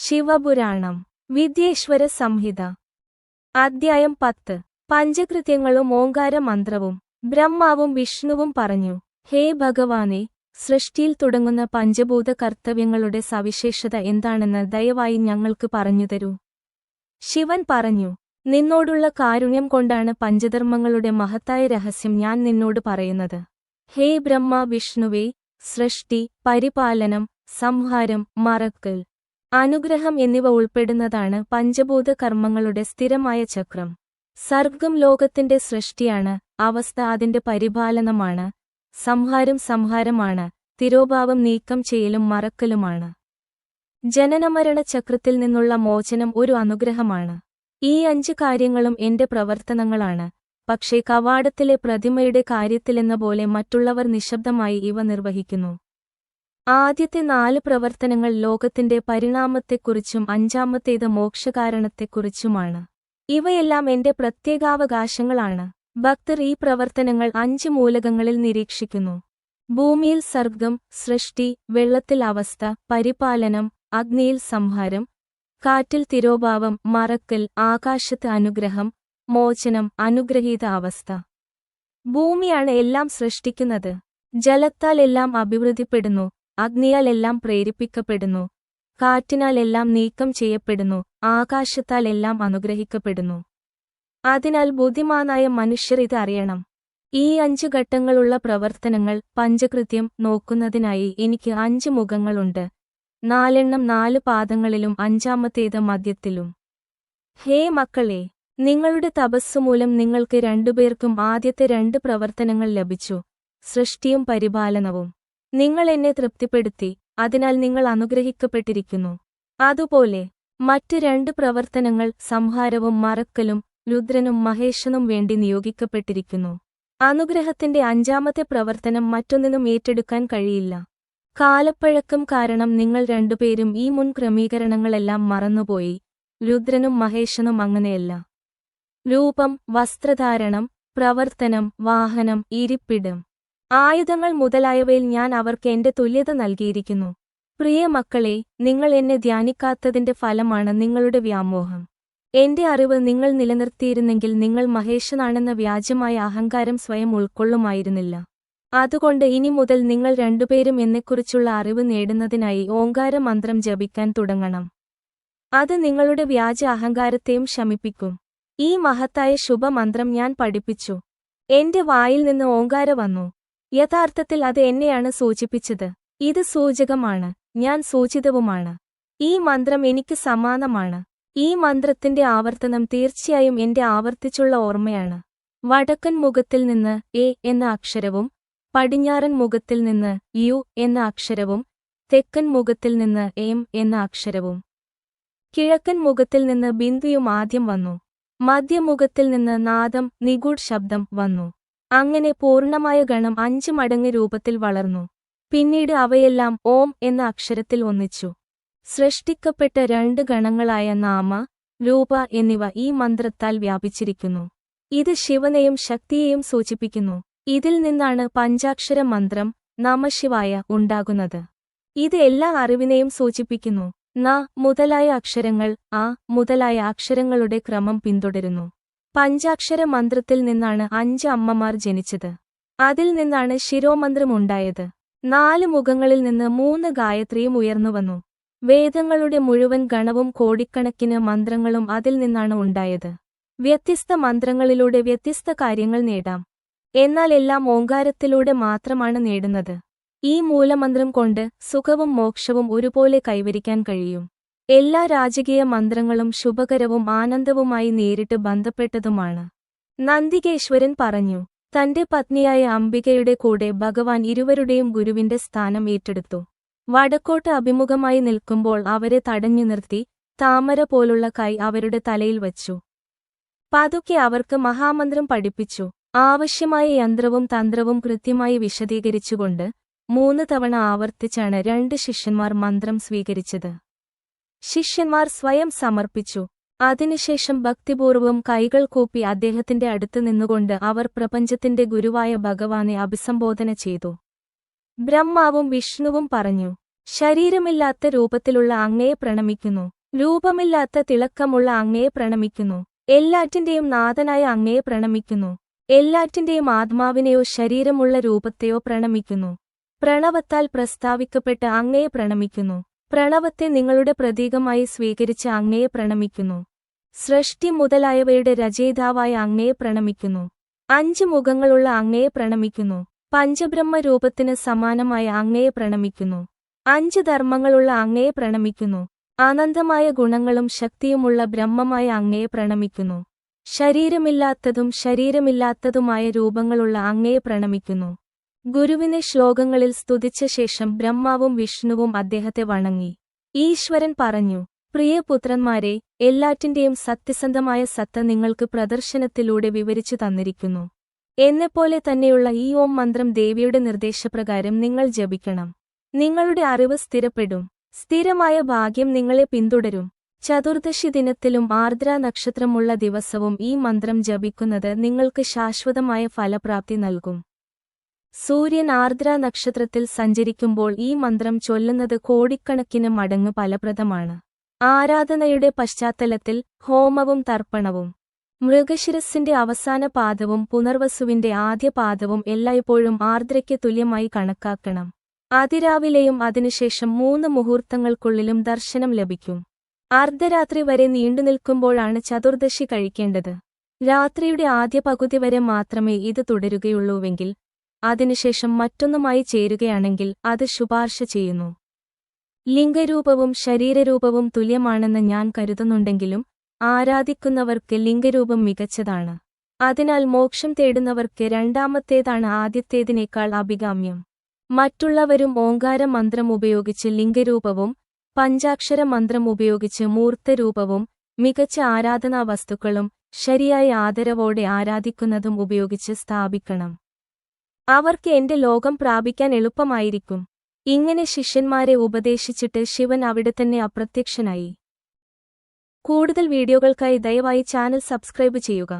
ശിവപുരാണം. വിദ്യേശ്വര സംഹിത. അദ്ധ്യായം പത്ത്. പഞ്ചകൃത്യങ്ങളും ഓങ്കാര മന്ത്രവും ബ്രഹ്മാവും വിഷ്ണുവും പറഞ്ഞു ഹേ ഭഗവാനെ സൃഷ്ടിയിൽ തുടങ്ങുന്ന പഞ്ചഭൂത കർത്തവ്യങ്ങളുടെ സവിശേഷത എന്താണെന്ന് ദയവായി ഞങ്ങൾക്ക് പറഞ്ഞുതരൂ ശിവൻ പറഞ്ഞു നിന്നോടുള്ള കാരുണ്യം കൊണ്ടാണ് പഞ്ചധർമ്മങ്ങളുടെ മഹത്തായ രഹസ്യം ഞാൻ നിന്നോട് പറയുന്നത്. ഹേ ബ്രഹ്മ വിഷ്ണുവേ സൃഷ്ടി പരിപാലനം സംഹാരം മറക്കൽ അനുഗ്രഹം എന്നിവ ഉൾപ്പെടുന്നതാണ് പഞ്ചഭൂത കർമ്മങ്ങളുടെ സ്ഥിരമായ ചക്രം. സർഗം ലോകത്തിന്റെ സൃഷ്ടിയാണ് അവസ്ഥ അതിന്റെ പരിപാലനമാണ് സംഹാരം സംഹാരമാണ് തിരോഭാവം നീക്കം ചെയ്യലും മറക്കലുമാണ്. ജനനമരണ ചക്രത്തിൽ നിന്നുള്ള മോചനം ഒരു അനുഗ്രഹമാണ്. ഈ അഞ്ച് കാര്യങ്ങളും എന്റെ പ്രവർത്തനങ്ങളാണ് പക്ഷേ കവാടത്തിലെ പ്രതിമയുടെ കാര്യത്തിലെന്ന പോലെ മറ്റുള്ളവർ നിശബ്ദമായി ഇവ നിർവഹിക്കുന്നു. ആദ്യത്തെ നാല് പ്രവർത്തനങ്ങൾ ലോകത്തിന്റെ പരിണാമത്തെക്കുറിച്ചും അഞ്ചാമത്തേത് മോക്ഷകാരണത്തെക്കുറിച്ചുമാണ്. ഇവയെല്ലാം എന്റെ പ്രത്യേകാവകാശങ്ങളാണ്. ഭക്തർ ഈ പ്രവർത്തനങ്ങൾ അഞ്ച് മൂലകങ്ങളിൽ നിരീക്ഷിക്കുന്നു. ഭൂമിയിൽ സർഗം സൃഷ്ടി വെള്ളത്തിൽ അവസ്ഥ പരിപാലനം അഗ്നിയിൽ സംഹാരം കാറ്റിൽ തിരോഭാവം മറക്കൽ ആകാശത്ത് അനുഗ്രഹം മോചനം അനുഗ്രഹീത അവസ്ഥ. ഭൂമിയാണ് എല്ലാം സൃഷ്ടിക്കുന്നത്. ജലത്താൽ എല്ലാം അഭിവൃദ്ധിപ്പെടുന്നു. അഗ്നിയാൽ എല്ലാം പ്രേരിപ്പിക്കപ്പെടുന്നു. കാറ്റിനാൽ എല്ലാം നീക്കം ചെയ്യപ്പെടുന്നു. ആകാശത്താൽ എല്ലാം അനുഗ്രഹിക്കപ്പെടുന്നു. അതിനാൽ ബുദ്ധിമാനായ മനുഷ്യർ ഇത് അറിയണം. ഈ അഞ്ചു ഘട്ടങ്ങളുള്ള പ്രവർത്തനങ്ങൾ പഞ്ചകൃത്യം നോക്കുന്നതിനായി എനിക്ക് അഞ്ച് മുഖങ്ങളുണ്ട്. നാലെണ്ണം നാല് പാദങ്ങളിലും അഞ്ചാമത്തേത് മദ്യത്തിലും. ഹേ മക്കളെ നിങ്ങളുടെ തപസ്സുമൂലം നിങ്ങൾക്ക് രണ്ടുപേർക്കും ആദ്യത്തെ രണ്ട് പ്രവർത്തനങ്ങൾ ലഭിച്ചു. സൃഷ്ടിയും പരിപാലനവും. നിങ്ങൾ എന്നെ തൃപ്തിപ്പെടുത്തി അതിനാൽ നിങ്ങൾ അനുഗ്രഹിക്കപ്പെട്ടിരിക്കുന്നു. അതുപോലെ മറ്റ് രണ്ട് പ്രവർത്തനങ്ങൾ സംഹാരവും മറക്കലും രുദ്രനും മഹേഷനും വേണ്ടി നിയോഗിക്കപ്പെട്ടിരിക്കുന്നു. അനുഗ്രഹത്തിന്റെ അഞ്ചാമത്തെ പ്രവർത്തനം മറ്റൊന്നിനും ഏറ്റെടുക്കാൻ കഴിയില്ല. കാലപ്പഴക്കം കാരണം നിങ്ങൾ രണ്ടുപേരും ഈ മുൻ ക്രമീകരണങ്ങളെല്ലാം മറന്നുപോയി രുദ്രനും മഹേഷനും അങ്ങനെയല്ല. രൂപം വസ്ത്രധാരണം പ്രവർത്തനം വാഹനം ഇരിപ്പിടം. ആയുധങ്ങൾ മുതലായവയിൽ ഞാൻ അവർക്ക് എന്റെ തുല്യത നൽകിയിരിക്കുന്നു. പ്രിയ മക്കളെ നിങ്ങൾ എന്നെ ധ്യാനിക്കാത്തതിന്റെ ഫലമാണ് നിങ്ങളുടെ വ്യാമോഹം. എന്റെ അറിവ് നിങ്ങൾ നിലനിർത്തിയിരുന്നെങ്കിൽ നിങ്ങൾ മഹേഷനാണെന്ന വ്യാജമായ അഹങ്കാരം സ്വയം ഉൾക്കൊള്ളുമായിരുന്നില്ല. അതുകൊണ്ട് ഇനി മുതൽ നിങ്ങൾ രണ്ടുപേരും എന്നെക്കുറിച്ചുള്ള അറിവ് നേടുന്നതിനായി ഓങ്കാര മന്ത്രം ജപിക്കാൻ തുടങ്ങണം. അത് നിങ്ങളുടെ വ്യാജ അഹങ്കാരത്തെയും ശമിപ്പിക്കും. ഈ മഹത്തായ ശുഭമന്ത്രം ഞാൻ പഠിപ്പിച്ചു. എന്റെ വായിൽ നിന്ന് ഓങ്കാര വന്നു. യഥാർത്ഥത്തിൽ അത് എന്നെയാണ് സൂചിപ്പിച്ചത്. ഇത് സൂചകമാണ്. ഞാൻ സൂചിതവുമാണ്. ഈ മന്ത്രം എനിക്ക് സമാനമാണ്. ഈ മന്ത്രത്തിന്റെ ആവർത്തനം തീർച്ചയായും എന്റെ ആവർത്തിച്ചുള്ള ഓർമ്മയാണ്. വടക്കൻ മുഖത്തിൽ നിന്ന് എ എന്ന അക്ഷരവും പടിഞ്ഞാറൻ മുഖത്തിൽ നിന്ന് യു എന്ന അക്ഷരവും തെക്കൻ മുഖത്തിൽ നിന്ന് എം എന്ന അക്ഷരവും. കിഴക്കൻ മുഖത്തിൽ നിന്ന് ബിന്ദുയും ആദ്യം വന്നു. മധ്യമുഖത്തിൽ നിന്ന് നാദം നിഗൂഢ് ശബ്ദം വന്നു. അങ്ങനെ പൂർണമായ ഗണം അഞ്ച് മടങ്ങ് രൂപത്തിൽ വളർന്നു. പിന്നീട് അവയെല്ലാം ഓം എന്ന അക്ഷരത്തിൽ ഒന്നിച്ചു. സൃഷ്ടിക്കപ്പെട്ട രണ്ട് ഗണങ്ങളായ നാമ രൂപ എന്നിവ ഈ മന്ത്രത്താൽ വ്യാപിച്ചിരിക്കുന്നു. ഇത് ശിവനെയും ശക്തിയെയും സൂചിപ്പിക്കുന്നു. ഇതിൽ നിന്നാണ് പഞ്ചാക്ഷര മന്ത്രം നമശിവായ ഉണ്ടാകുന്നത്. ഇത് എല്ലാ അറിവിനെയും സൂചിപ്പിക്കുന്നു. ന മുതലായ അക്ഷരങ്ങൾ ആ മുതലായ അക്ഷരങ്ങളുടെ ക്രമം പിന്തുടരുന്നു. പഞ്ചാക്ഷര മന്ത്രത്തിൽ നിന്നാണ് അഞ്ച് അമ്മമാർ ജനിച്ചത്. അതിൽ നിന്നാണ് ശിരോമന്ത്രമുണ്ടായത് നാല് മുഖങ്ങളിൽ നിന്ന് മൂന്ന് ഗായത്രിയും ഉയർന്നുവന്നു വേദങ്ങളുടെ മുഴുവൻ ഗണവും കോടിക്കണക്കിന് മന്ത്രങ്ങളും അതിൽ നിന്നാണ് ഉണ്ടായത്. വ്യത്യസ്ത മന്ത്രങ്ങളിലൂടെ വ്യത്യസ്ത കാര്യങ്ങൾ നേടാം. എന്നാൽ എല്ലാം ഓങ്കാരത്തിലൂടെ മാത്രമാണ് നേടുന്നത്. ഈ മൂലമന്ത്രം കൊണ്ട് സുഖവും മോക്ഷവും ഒരുപോലെ കൈവരിക്കാൻ കഴിയും. എല്ലാ രാജകീയ മന്ത്രങ്ങളും ശുഭകരവും ആനന്ദവുമായി നേരിട്ട് ബന്ധപ്പെട്ടതുമാണ്. നന്ദികേശ്വരൻ പറഞ്ഞു തന്റെ പത്നിയായ അംബികയുടെ കൂടെ ഭഗവാൻ ഇരുവരുടെയും ഗുരുവിന്റെ സ്ഥാനം ഏറ്റെടുത്തു. വടക്കോട്ട് അഭിമുഖമായി നിൽക്കുമ്പോൾ അവരെ തടഞ്ഞു നിർത്തി താമര പോലുള്ള കൈ അവരുടെ തലയിൽ വച്ചു. പതുക്കെ അവർക്ക് മഹാമന്ത്രം പഠിപ്പിച്ചു. ആവശ്യമായ യന്ത്രവും തന്ത്രവും കൃത്യമായി വിശദീകരിച്ചുകൊണ്ട് മൂന്ന് തവണ ആവർത്തിച്ചാണ് രണ്ട് ശിഷ്യന്മാർ മന്ത്രം സ്വീകരിച്ചത്. ശിഷ്യന്മാർ സ്വയം സമർപ്പിച്ചു. അതിനുശേഷം ഭക്തിപൂർവം കൈകൾ കൂപ്പി അദ്ദേഹത്തിന്റെ അടുത്ത് നിന്നുകൊണ്ട് അവർ പ്രപഞ്ചത്തിന്റെ ഗുരുവായ ഭഗവാനെ അഭിസംബോധന ചെയ്തു. ബ്രഹ്മാവും വിഷ്ണുവും പറഞ്ഞു ശരീരമില്ലാത്ത രൂപത്തിലുള്ള അങ്ങയെ പ്രണമിക്കുന്നു. രൂപമില്ലാത്ത തിളക്കമുള്ള അങ്ങയെ പ്രണമിക്കുന്നു. എല്ലാറ്റിന്റെയും നാഥനായ അങ്ങയെ പ്രണമിക്കുന്നു. എല്ലാറ്റിന്റെയും ആത്മാവിനെയോ ശരീരമുള്ള രൂപത്തെയോ പ്രണമിക്കുന്നു. പ്രണവത്താൽ പ്രസ്താവിക്കപ്പെട്ട അങ്ങയെ പ്രണമിക്കുന്നു. പ്രണവത്തെ നിങ്ങളുടെ പ്രതീകമായി സ്വീകരിച്ച് അങ്ങയെ പ്രണമിക്കുന്നു. സൃഷ്ടി മുതലായവയുടെ രചയിതാവായ അങ്ങയെ പ്രണമിക്കുന്നു. അഞ്ച് മുഖങ്ങളുള്ള അങ്ങയെ പ്രണമിക്കുന്നു. പഞ്ചബ്രഹ്മ രൂപത്തിന് സമാനമായ അങ്ങയെ പ്രണമിക്കുന്നു. അഞ്ച് ധർമ്മങ്ങളുള്ള അങ്ങയെ പ്രണമിക്കുന്നു. അനന്തമായ ഗുണങ്ങളും ശക്തിയുമുള്ള ബ്രഹ്മമായ അങ്ങയെ പ്രണമിക്കുന്നു. ശരീരമില്ലാത്തതും ശരീരമില്ലാത്തതുമായ രൂപങ്ങളുള്ള അങ്ങയെ പ്രണമിക്കുന്നു. ഗുരുവിനെ ശ്ലോകങ്ങളിൽ സ്തുതിച്ച ശേഷം ബ്രഹ്മാവും വിഷ്ണുവും അദ്ദേഹത്തെ വണങ്ങി. ഈശ്വരൻ പറഞ്ഞു പ്രിയപുത്രന്മാരെ എല്ലാറ്റിന്റെയും സത്യസന്ധമായ സത്ത നിങ്ങൾക്ക് പ്രദർശനത്തിലൂടെ വിവരിച്ചു തന്നിരിക്കുന്നു. എന്നെപ്പോലെ തന്നെയുള്ള ഈ ഓം മന്ത്രം ദേവിയുടെ നിർദ്ദേശപ്രകാരം നിങ്ങൾ ജപിക്കണം. നിങ്ങളുടെ അറിവ് സ്ഥിരപ്പെടും. സ്ഥിരമായ ഭാഗ്യം നിങ്ങളെ പിന്തുടരും. ചതുർദശി ദിനത്തിലും ആർദ്ര നക്ഷത്രമുള്ള ദിവസവും ഈ മന്ത്രം ജപിക്കുന്നത് നിങ്ങൾക്ക് ശാശ്വതമായ ഫലപ്രാപ്തി നൽകും. സൂര്യൻ ആർദ്ര നക്ഷത്രത്തിൽ സഞ്ചരിക്കുമ്പോൾ ഈ മന്ത്രം ചൊല്ലുന്നത് കോടിക്കണക്കിന് മടങ്ങ് ഫലപ്രദമാണ്. ആരാധനയുടെ പശ്ചാത്തലത്തിൽ ഹോമവും തർപ്പണവും മൃഗശിരസിന്റെ അവസാന പാദവും പുനർവസുവിന്റെ ആദ്യ പാദവും എല്ലായ്പ്പോഴും ആർദ്രയ്ക്ക് തുല്യമായി കണക്കാക്കണം. അതിരാവിലെയും അതിനുശേഷം മൂന്ന് മുഹൂർത്തങ്ങൾക്കുള്ളിലും ദർശനം ലഭിക്കും. അർദ്ധരാത്രി വരെ നീണ്ടുനിൽക്കുമ്പോഴാണ് ചതുർദശി കഴിക്കേണ്ടത്. രാത്രിയുടെ ആദ്യ പകുതി വരെ മാത്രമേ ഇത് തുടരുകയുള്ളൂവെങ്കിൽ അതിനുശേഷം മറ്റൊന്നുമായി ചേരുകയാണെങ്കിൽ അത് ശുപാർശ ചെയ്യുന്നു. ലിംഗരൂപവും ശരീരരൂപവും തുല്യമാണെന്ന് ഞാൻ കരുതുന്നുണ്ടെങ്കിലും ആരാധിക്കുന്നവർക്ക് ലിംഗരൂപം മികച്ചതാണ്. അതിനാൽ മോക്ഷം തേടുന്നവർക്ക് രണ്ടാമത്തേതാണ് ആദ്യത്തേതിനേക്കാൾ അഭികാമ്യം. മറ്റുള്ളവരും ഓങ്കാര മന്ത്രം ഉപയോഗിച്ച് ലിംഗരൂപവും പഞ്ചാക്ഷര മന്ത്രം ഉപയോഗിച്ച് മൂർത്തരൂപവും മികച്ച ആരാധനാ വസ്തുക്കളും ശരിയായ ആദരവോടെ ആരാധിക്കുന്നതും ഉപയോഗിച്ച് സ്ഥാപിക്കണം. അവർക്ക് എന്റെ ലോകം പ്രാപിക്കാൻ എളുപ്പമായിരിക്കും. ഇങ്ങനെ ശിഷ്യന്മാരെ ഉപദേശിച്ചിട്ട് ശിവൻ അവിടെ തന്നെ അപ്രത്യക്ഷനായി. കൂടുതൽ വീഡിയോകൾക്കായി ദയവായി ചാനൽ സബ്സ്ക്രൈബ് ചെയ്യുക.